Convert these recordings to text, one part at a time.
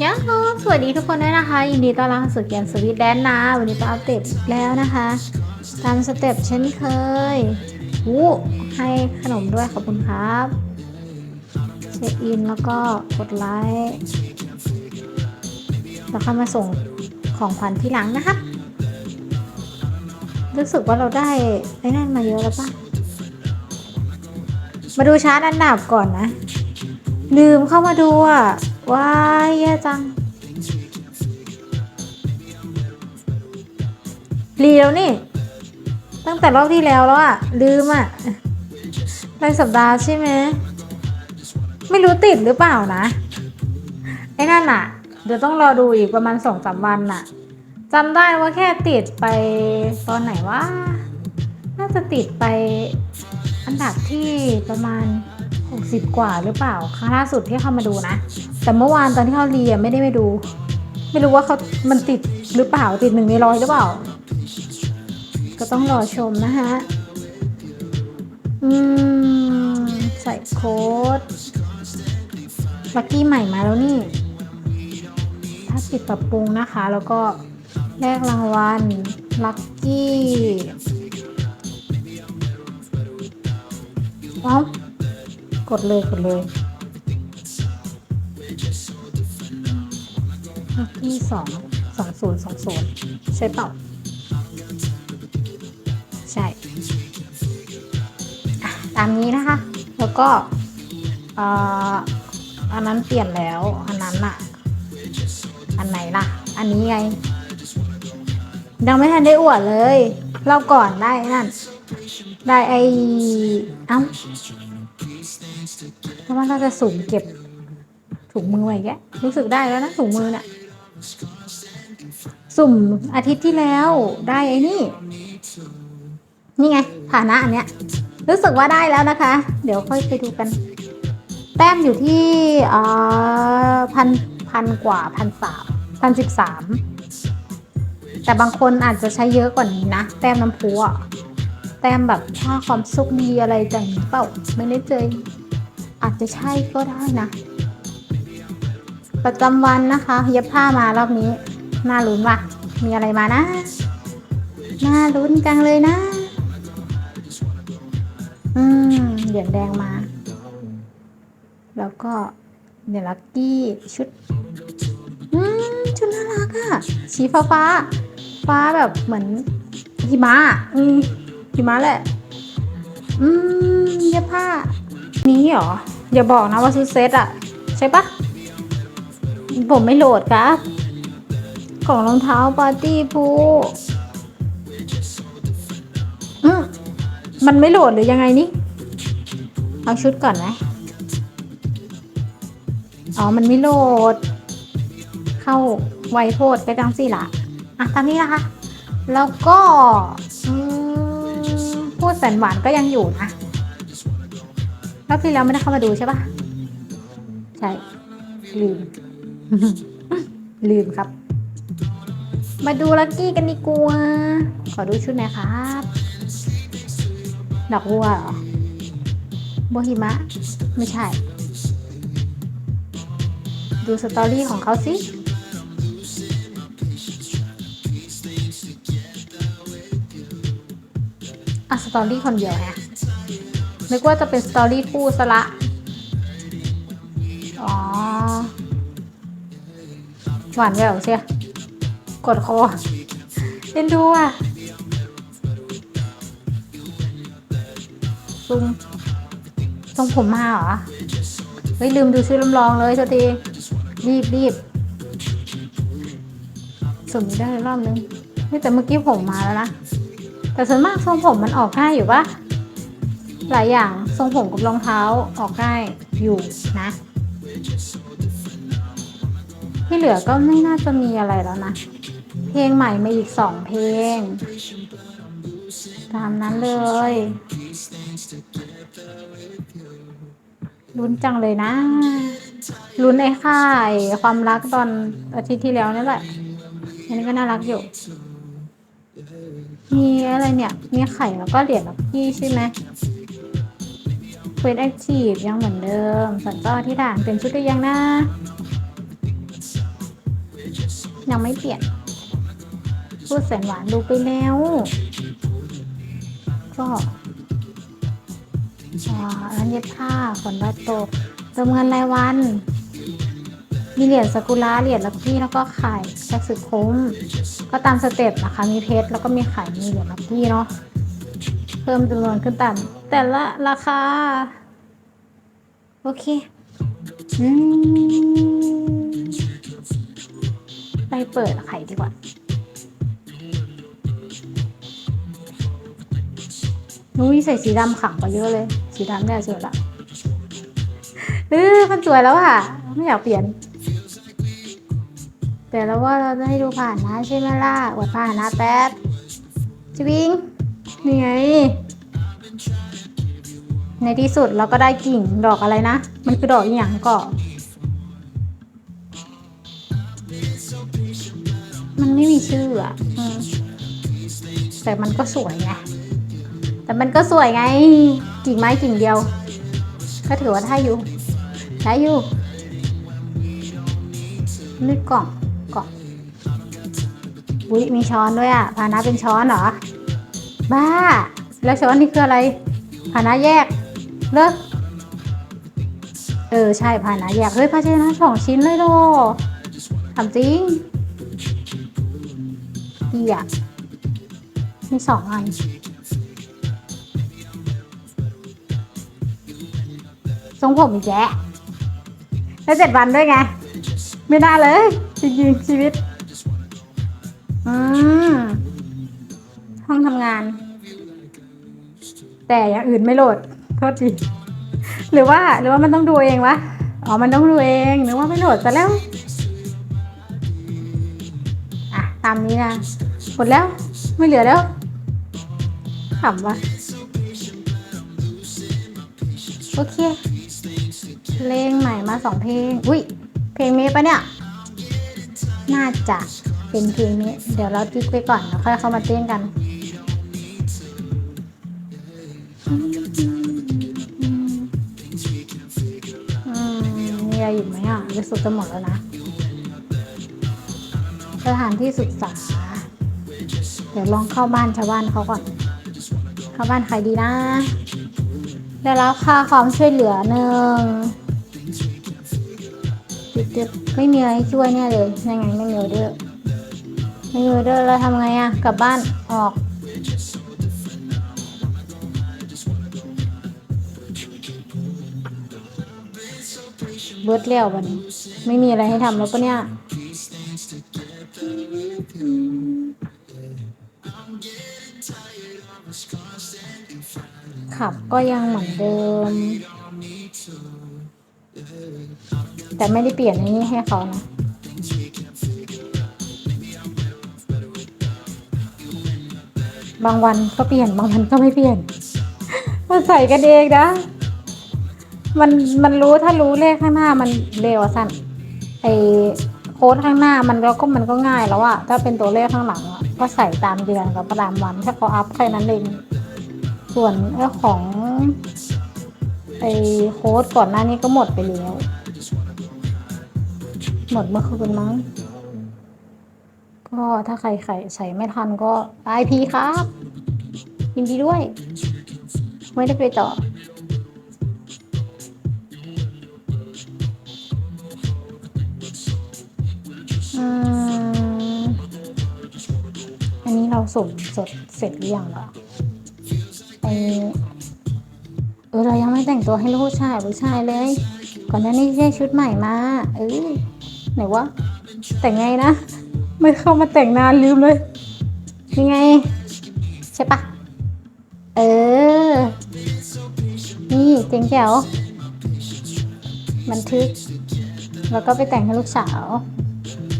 ยาฮูสวัสดีทุกคนด้วยนะคะ ยินดีต้อนรับสู่เกมสวิตแดนนะ วันนี้ก็อัปเดตแล้วนะคะ ตามสเต็ปเช่นเคยวู้ให้ขนมด้วยขอบคุณครับเช็คอินแล้วก็กดไลค์แล้วเข้ามาส่งของขวัญที่หลังนะคะรู้สึกว่าเราได้ไอ้นั่นมาเยอะแล้วปะมาดูชาร์ตอันดับก่อนนะ ลืมเข้ามาดูอะ ว้ายแย่จังรีแล้วนี่ ตั้งแต่รอบที่แล้วแล้วอะลืมอะรายสัปดาห์ใช่ไหม ไม่รู้ติดหรือเปล่านะ ไอ้นั่นอะเดี๋ยวต้องรอดูอีกประมาณสองสามวันน่ะจำได้ว่าแค่ติดไปตอนไหนวะน่าจะติดไปอันดับที่ประมาณ 60 กว่าหรือเปล่า ครั้งล่าสุดที่เข้ามาดูนะ แต่เมื่อวานตอนที่เขาเรียนไม่ได้ไปดู ไม่รู้ว่าเขามันติดหรือเปล่าติดหนึ่งในร้อยหรือเปล่า ก็ต้องรอชมนะฮะ อืม ใส่โค้ดลักกี้ใหม่มาแล้วนี่ ถ้าปิดปรับปรุงนะคะ แล้วก็แลกรางวัลลักกี้เอ้ากดเลย กดเลย ลักกี้สองสองศูนย์สองศูนย์ใช่เปล่า ใช่ตามนี้นะคะ แล้วก็อ,อันนั้นเปลี่ยนแล้ว อันนั้นอะอันไหนล่ะ อันนี้ไง ยังไม่ทันได้อวดเลยเราก่อนได้นั่น ได้ไอเอ้าเพราะว่าเราจะสุ่มเก็บถุงมือไว้แกรู้สึกได้แล้วนะถุงมือน่ะ สุ่มอาทิตย์ที่แล้วได้ไอ้นี่ นี่ไง ฐานะอันเนี้ย รู้สึกว่าได้แล้วนะคะ เดี๋ยวค่อยไปดูกัน แต้มอยู่ที่พันพันกว่าพันสามพันสิบสามแต่บางคนอาจจะใช้เยอะกว่านี้นะ แต้มน้ำพุอะแต้มแบบถ้าความสุขดีอะไรจังเปล่าไม่ได้เจออาจจะใช่ก็ได้นะ ประจำวันนะคะ เย็บผ้ามารอบนี้ น่าลุ้นว่ะ มีอะไรมานะ น่าลุ้นจังเลยนะ อืมเหรียญแดงมา แล้วก็เดี๋ยวลักกี้ชุด อืม ชุดน่ารักอะสีฟ้าฟ้า ฟ้าแบบเหมือนหิมะอะอืมหิมะแหละ อืมเย็บผ้า นี้เหรอ อย่าบอกนะว่าซื้อเซตอะใช่ปะ ผมไม่โหลดครับ ของรองเท้าปาร์ตี้พูมันไม่โหลดหรือยังไงนี่ เอาชุดก่อนไหมอ๋อ มันไม่โหลด เข้าไวโพดไปจังสิละอะตามนี้นะคะ แล้วก็พูดแสนหวานก็ยังอยู่นะรอบที่แล้วไม่ได้เข้ามาดูใช่ปะใช่ลืม ลืมครับ มาดูลักกี้กันดีกว่า ขอดูชุดหน่อยครับ ดอกบัวเหรอบัวหิมะ ไม่ใช่ ดูสตอรี่ของเขาสิอะสตอรี่คนเดียวแฮะนึกว่าจะเป็นสตอรี่คู่ซะละ หวานแววเชียกดคอเอ็นดูอะซุงทรงผมมาเหรอ เฮ้ย ลืมดูชื่อลำลองเลยสักทีรีบรีบสุ่มได้รอบนึงเฮ้ยแต่เมื่อกี้ผมมาแล้วนะ แต่ส่วนมากทรงผมมันออกง่ายอยู่ปะหลายอย่างทรงผมกับรองเท้าออกง่ายอยู่นะ ที่เหลือก็ไม่น่าจะมีอะไรแล้วนะ เพลงใหม่มาอีกสองเพลง ตามนั้นเลยลุ้นจังเลยนะลุ้นไอ้ค่ายความรักตอนอาทิตย์ที่แล้วนี่แหละ อันนี้ก็น่ารักอยู่ มีอะไรเนี่ย มีไข่แล้วก็เหรียญลักกี้ใช่ไหมเควสแอคทีฟยังเหมือนเดิมสันก็ที่ด่านเป็นชุดได้ยังนะ ยังไม่เปลี่ยน พูดแสนหวานดูไปแล้ว ก็อ่าร้านเย็บผ้าฝนดาตกเติมเงินรายวัน มีเหรียญสกุละเหรียญลักกี้แล้วก็ไข่แจ็คสุดคุ้ม ก็ตามสเต็ปนะคะ มีเพชรแล้วก็มีไข่มีเหรียญลักกี้เนาะ เพิ่มจำนวนขึ้นตามแต่ละราคา โอเค อืม เปิดไข่ดีกว่า นุ้ยใส่สีดำขำกว่าเยอะเลย สีดำเนี่ยสวยละเออมันสวยแล้วอะไม่อยากเปลี่ยน แต่แล้วว่าเราจะให้ดูผ่านนะใช่ไหมล่ะอวดผ่านนะแป๊บจิวิงนี่ไง ในที่สุดเราก็ได้กิ่งดอกอะไรนะ มันคือดอกอีหยังก่อน ไม่มีชื่ออะแต่มันก็สวยไง แต่มันก็สวยไง กิ่งไม้กิ่งเดียว ก็ถือว่าได้อยู่ได้อยู่นี่กล่องกล่องอุ้ยมีช้อนด้วยอะพานะเป็นช้อนเหรอ บ้า แล้วช้อนนี่คืออะไรพานะแยก เลิกเออ ใช่พานะแยก เฮ้ยภาชนะสองชิ้นเลยโดถามจริง ดีอะมีสองอันทรงผมอีกแยะแล้วเจ็ดวันด้วยไง ไม่ได้เลย จริงๆ ชีวิต อืมห้องทำงาน แต่อย่างอื่นไม่โหลด โทษที หรือว่า หรือว่ามันต้องดูเองวะ อ๋อ มันต้องดูเองหรือว่าไม่โหลดซะแล้ว อะ ตามนี้นะ หมดแล้ว ไม่เหลือแล้วขำวะโอเค เพลงใหม่มาสองเพลง อุ้ย เพลงนี้ปะเนี่ย น่าจะเป็นเพลงนี้ เดี๋ยวเราติ๊กไปก่อนแล้วค่อยเข้ามาเต้นกันอืมมีอะไรอยู่ไหมอะรู้สึกจะหมดแล้วนะ สถานที่ศึกษา เดี๋ยวลองเข้าบ้านชาวบ้านเขาก่อน เข้าบ้านใครดีนะ ได้รับค่าความช่วยเหลือหนึ่งจุดๆไม่มีอะไรให้ช่วยเนี่ยเลยยังไงไม่มีออเดอร์ไม่มีออเดอร์แล้วทำไงอะกลับบ้านออกเบิร์ดเลี้ยววันนี้ ไม่มีอะไรให้ทำแล้วปะเนี่ย ขับก็ยังเหมือนเดิม แต่ไม่ได้เปลี่ยนอันนี้ให้เขานะบางวันก็เปลี่ยนบางวันก็ไม่เปลี่ยนมันใส่กันเองนะ มันมันรู้ถ้ารู้เลขข้างหน้ามันเร็วสั้นไอโค้ดข้างหน้ามันแล้วก็มันก็ง่ายแล้วอะถ้าเป็นตัวเลขข้างหลังก็ใส่ตามเดือนกับตามวัน ถ้าเขาอัพแค่นั้นเอง ส่วนเรื่องของไอโค้ดก่อนหน้านี้ก็หมดไปแล้ว หมดเมื่อคืนมั้ง ก็ถ้าใครใครใช้ไม่ทันก็ IP ครับยินดีด้วย ไม่ได้ไปต่ออันนี้เราสุ่มสดเสร็จหรือยังล่ะ เออเรายังไม่แต่งตัวให้ลูกชายผู้ชายเลย ก่อนหน้านี้แค่ชุดใหม่มา เออไหนวะแต่งไงนะ ไม่เข้ามาแต่งนานลืมเลยยังไง ใช่ปะเออ นี่เจงแจ๋วบันทึก แล้วก็ไปแต่งให้ลูกสาว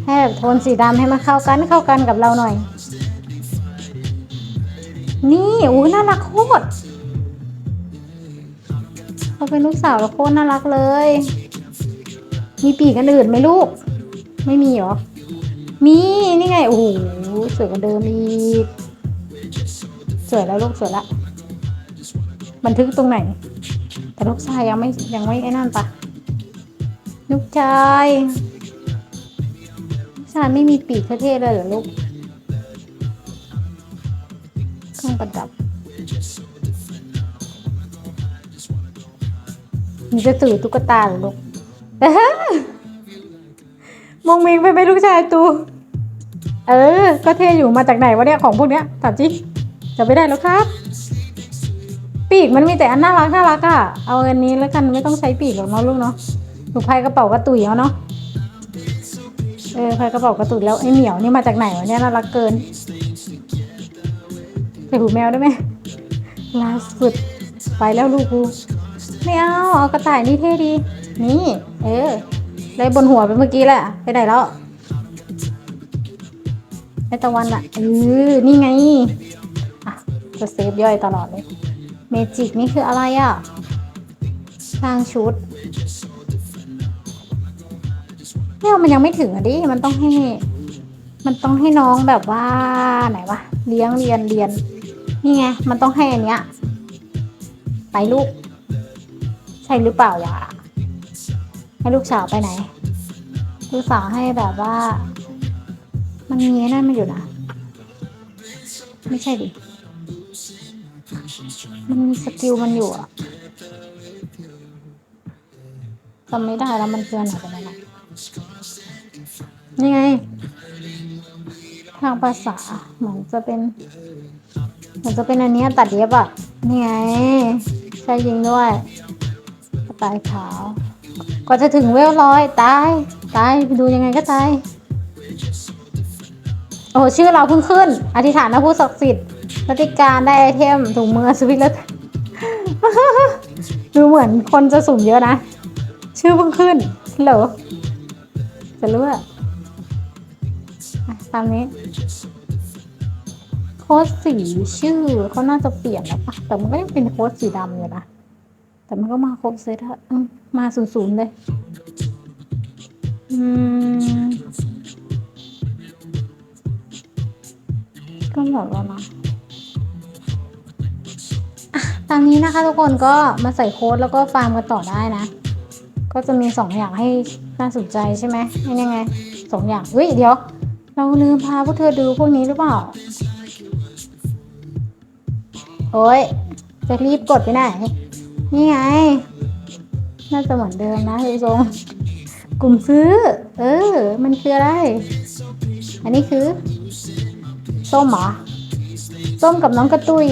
ให้แบบโทนสีดำให้มันเข้ากันเข้ากันกับเราหน่อย นี่อู้น่ารักโคตรเขาเป็นลูกสาวแล้วโคตรน่ารักเลย มีปีกันอื่นไหมลูก ไม่มีเหรอ มีนี่ไง โอ้โหสวยกว่าเดิมอีก สวยแล้วลูกสวยละบันทึกตรงไหน แต่ลูกชายยังไม่ยังไม่ไอ้นั่นปะลูกชายชายไม่มีปีกเท่ๆเลยเหรอลูก เครื่องประดับมีจะสื่อตุ๊กตาหรอลูกมงมิงไปไหมลูกชายตู เออ ก็เท่อยู่มาจากไหนวะเนี่ยของพวกเนี้ยถามจริงจะไม่ได้แล้วครับ ปีกมันมีแต่อันน่ารักน่ารักอะเอาอันนี้แล้วกันไม่ต้องใช้ปีกหรอกเนาะลูกเนาะหนูพายกระเป๋ากระตุยเอาเนาะเออพายกระเป๋ากระตุยแล้วไอ้เหมียวนี่มาจากไหนวะเนี่ยน่ารักเกิน ใส่หูแมวได้ไหมล่าสุด ไปแล้วลูกกู ไม่เอา เอากระต่ายนี่เท่ดี นี่ เออเลยบนหัวไปเมื่อกี้แหละ ไปไหนแล้วไอตะวันอะเออนี่ไง อะจะเซฟย่อยตลอดเลย เมจิกนี่คืออะไรอะ่ะสร้างชุดเนี่ยมันยังไม่ถึงอะดิ มันต้องให้ มันต้องให้น้องแบบว่าไหนวะ เลี้ยงเรียนเรียน นี่ไง มันต้องให้อันเนี้ย ไปลูก ใช่หรือเปล่าวะให้ลูกสาวไปไหน ลูกสาวให้แบบว่า มันมีนั่นมาอยู่นะ ไม่ใช่ดิ มันมีสกิลมันอยู่อะจำไม่ได้แล้วมันคืออันไหนกันนะนี่ไง ทางภาษาเหมือนจะเป็น มือนจะเป็นอันนี้ตัดเย็บอะนี่ไงใช่ยิงด้วยกระต่ายขาวก็จะถึงเวลร้อยตายตายไปดูยังไงก็ตายโอ้โหชื่อเราเพิ่งขึ้น อธิษฐานนะผู้ศักดิ์สิทธิ์รัติการได้ไอเทมถุงมือสวิตแล้วดูเหมือนคนจะสุ่มเยอะนะ ชื่อเพิ่งขึ้นเหรอจะรู้อะอะตามนี้ ค้ดสีชื่อเขาน่าจะเปลี่ยนแล้วปะแต่มันก็ยังเป็นโค้ดสีดำอยู่นะแต่มันก็มาครบเซตอะอืมมาศูนย์เลย อืม ก็หมดแล้วนะอะตามนี้นะคะทุกคนก็มาใส่โค้ดแล้วก็ฟาร์มกันต่อได้นะ ก็จะมีสองอย่างให้น่าสนใจใช่ไหมนี่ยังไงสองอย่างเฮ้ยเดี๋ยว เราลืมพาพวกเธอดูพวกนี้หรือเปล่า โอ้ย จะรีบกดไปไหน นี่ไง น่าจะเหมือนเดิมนะคุณผู้ชมกลุ่มซื้อ เออ มันคืออะไร อันนี้คือ ส้มเหรอ ส้มกับน้องกระตุย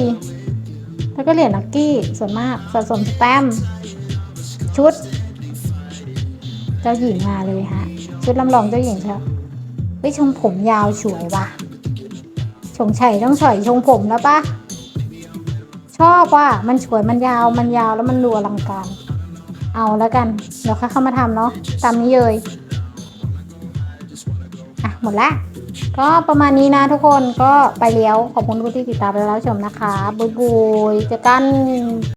แล้วก็เหรียญนักกี้ส่วนมากสะสมสแตมป์ชุด เจ้าหญิงมาเลยฮะ ชุดลำลองเจ้าหญิงใช่ไหมเฮ้ยชงผมยาวสวยว่ะชงชัยต้องฉอยชงผมแล้วปะ ชอบว่ะมันสวยมันยาวมันยาวแล้วมันรัวอลังการ เอาแล้วกัน เดี๋ยวค่อยเข้ามาทำเนาะตามนี้เลยอะหมดละก็ประมาณนี้นะทุกคนก็ไปเลี้ยวขอบคุณทุกที่ติดตามและรับชมนะคะบุยบุยเจอกัน